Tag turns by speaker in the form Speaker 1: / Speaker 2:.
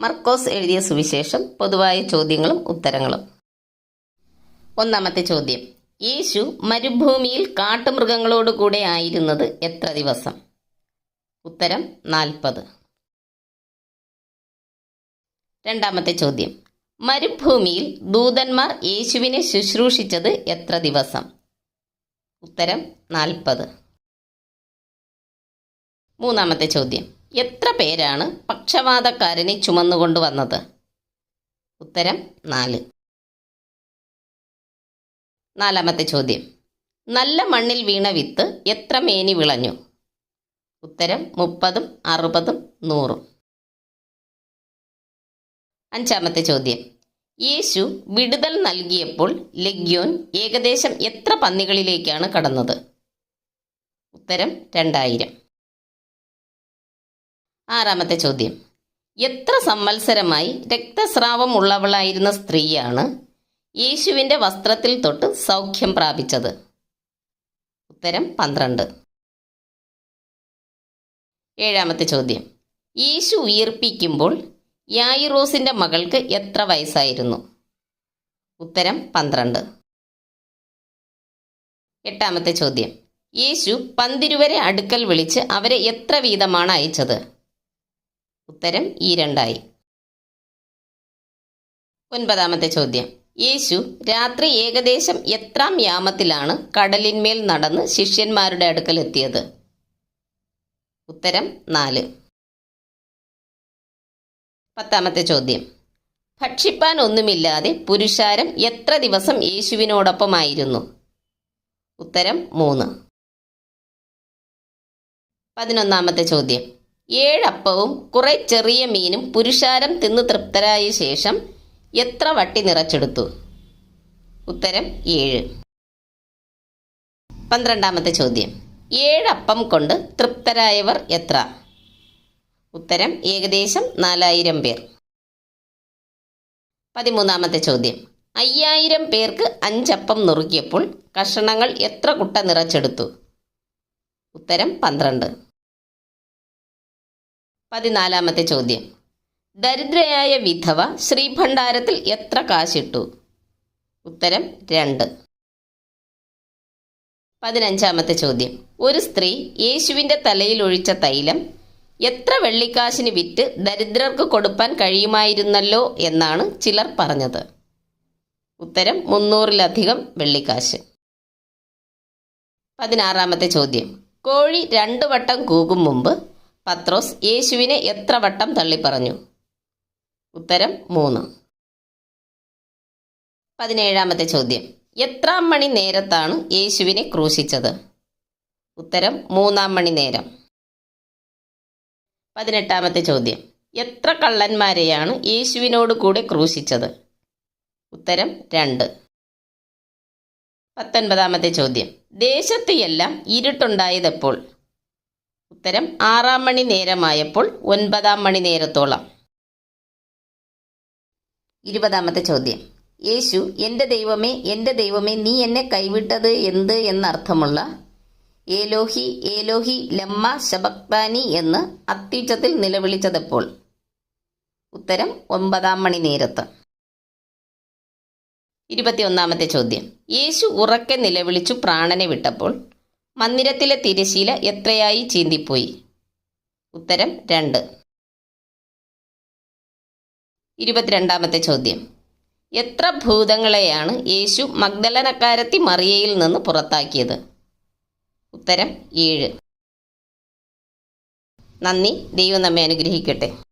Speaker 1: മർക്കോസ് എഴുതിയ സുവിശേഷം പൊതുവായ ചോദ്യങ്ങളും ഉത്തരങ്ങളും. ഒന്നാമത്തെ ചോദ്യം. യേശു മരുഭൂമിയിൽ കാട്ടുമൃഗങ്ങളോടുകൂടെ ആയിരുന്നത് എത്ര ദിവസം? ഉത്തരം നാൽപ്പത്. രണ്ടാമത്തെ ചോദ്യം. മരുഭൂമിയിൽ ദൂതന്മാർ യേശുവിനെ ശുശ്രൂഷിച്ചത് എത്ര ദിവസം? ഉത്തരം നാൽപ്പത്. മൂന്നാമത്തെ ചോദ്യം. എത്ര പേരാണ് പക്ഷവാതക്കാരനെ ചുമന്നുകൊണ്ടുവന്നത് ഉത്തരം നാല്. നാലാമത്തെ ചോദ്യം. നല്ല മണ്ണിൽ വീണ വിത്ത് എത്ര മേനി വിളഞ്ഞു? ഉത്തരം മുപ്പതും അറുപതും നൂറും. അഞ്ചാമത്തെ ചോദ്യം. യേശു വിടുതൽ നൽകിയപ്പോൾ ലഗ്യോൻ ഏകദേശം എത്ര പന്നികളിലേക്കാണ് കടന്നത്? ഉത്തരം രണ്ടായിരം. ആറാമത്തെ ചോദ്യം. എത്ര സംവത്സരമായി രക്തസ്രാവം ഉള്ളവളായിരുന്ന സ്ത്രീയാണ് യേശുവിന്റെ വസ്ത്രത്തിൽ തൊട്ട് സൗഖ്യം പ്രാപിച്ചത്? ഉത്തരം പന്ത്രണ്ട്. ഏഴാമത്തെ ചോദ്യം. യേശു ഉയർപ്പിക്കുമ്പോൾ യായിറോസിന്റെ മകൾക്ക് എത്ര വയസ്സായിരുന്നു? ഉത്തരം പന്ത്രണ്ട്. എട്ടാമത്തെ ചോദ്യം. യേശു പന്തിരുവരെ അടുക്കൽ വിളിച്ച് അവരെ എത്ര വീതമാണ് അയച്ചത്? ഉത്തരം ഈ രണ്ടായി. ഒൻപതാമത്തെ ചോദ്യം. യേശു രാത്രി ഏകദേശം എത്രാം യാമത്തിലാണ് കടലിന്മേൽ നടന്ന് ശിഷ്യന്മാരുടെ അടുക്കൽ എത്തിയത് ഉത്തരം നാല്. പത്താമത്തെ ചോദ്യം. ഭക്ഷിപ്പാൻ ഒന്നുമില്ലാതെ പുരുഷാരം എത്ര ദിവസം യേശുവിനോടൊപ്പമായിരുന്നു? ഉത്തരം മൂന്ന്. പതിനൊന്നാമത്തെ ചോദ്യം. ഏഴപ്പവും കുറെ ചെറിയ മീനും പുരുഷാരം തിന്ന് തൃപ്തരായ ശേഷം എത്ര വട്ടി നിറച്ചെടുത്തു? ഉത്തരം ഏഴ്. പന്ത്രണ്ടാമത്തെ ചോദ്യം. ഏഴപ്പം കൊണ്ട് തൃപ്തരായവർ എത്ര? ഉത്തരം ഏകദേശം നാലായിരം പേർ. പതിമൂന്നാമത്തെ ചോദ്യം. അയ്യായിരം പേർക്ക് അഞ്ചപ്പം നുറുക്കിയപ്പോൾ കഷണങ്ങൾ എത്ര കുട്ട നിറച്ചെടുത്തു? ഉത്തരം പന്ത്രണ്ട്. പതിനാലാമത്തെ ചോദ്യം. ദരിദ്രയായ വിധവ ശ്രീഭണ്ഡാരത്തിൽ എത്ര കാശിട്ടു? ഉത്തരം രണ്ട്. പതിനഞ്ചാമത്തെ ചോദ്യം. ഒരു സ്ത്രീ യേശുവിന്റെ തലയിൽ ഒഴിച്ച തൈലം എത്ര വെള്ളിക്കാശിന് വിറ്റ് ദരിദ്രർക്ക് കൊടുപ്പാൻ കഴിയുമായിരുന്നല്ലോ എന്നാണ് ചിലർ പറഞ്ഞത്. ഉത്തരം മുന്നൂറിലധികം വെള്ളിക്കാശ്. പതിനാറാമത്തെ ചോദ്യം. കോഴി രണ്ടു വട്ടം കൂകും മുമ്പ് പത്രോസ് യേശുവിനെ എത്ര വട്ടം തള്ളിപ്പറഞ്ഞു? ഉത്തരം മൂന്ന്. പതിനേഴാമത്തെ ചോദ്യം. എത്രാം മണി നേരത്താണ് യേശുവിനെ ക്രൂശിച്ചത്? ഉത്തരം മൂന്നാം മണി നേരം. പതിനെട്ടാമത്തെ ചോദ്യം. എത്ര കള്ളന്മാരെയാണ് യേശുവിനോട് കൂടെ ക്രൂശിച്ചത്? ഉത്തരം രണ്ട്. പത്തൊൻപതാമത്തെ ചോദ്യം. ദേശത്ത് എല്ലാം ഇരുട്ടുണ്ടായതെപ്പോൾ? ഉത്തരം ആറാം മണി നേരമായപ്പോൾ ഒൻപതാം മണി നേരത്തോളം. ഇരുപതാമത്തെ ചോദ്യം. യേശു എന്റെ ദൈവമേ എന്റെ ദൈവമേ നീ എന്നെ കൈവിട്ടത് എന്ത് എന്നർത്ഥമുള്ള ഏലോഹി ഏലോഹി ലമ്മ ശബക്താനി എന്ന് അത്യുച്ചത്തിൽ നിലവിളിച്ചതെപ്പോൾ? ഉത്തരം ഒമ്പതാം മണി നേരത്ത്. ഇരുപത്തിയൊന്നാമത്തെ ചോദ്യം. യേശു ഉറക്കെ നിലവിളിച്ചു പ്രാണനെ വിട്ടപ്പോൾ മന്ദിരത്തിലെ തിരശീല എത്രയായി ചീന്തിപ്പോയി? ഉത്തരം രണ്ട്. ഇരുപത്തിരണ്ടാമത്തെ ചോദ്യം. എത്ര ഭൂതങ്ങളെയാണ് യേശു മഗ്ദലനക്കാരത്തി മറിയയിൽ നിന്ന് പുറത്താക്കിയത്? ഉത്തരം ഏഴ്. നന്ദി. ദൈവം നമ്മെ അനുഗ്രഹിക്കട്ടെ.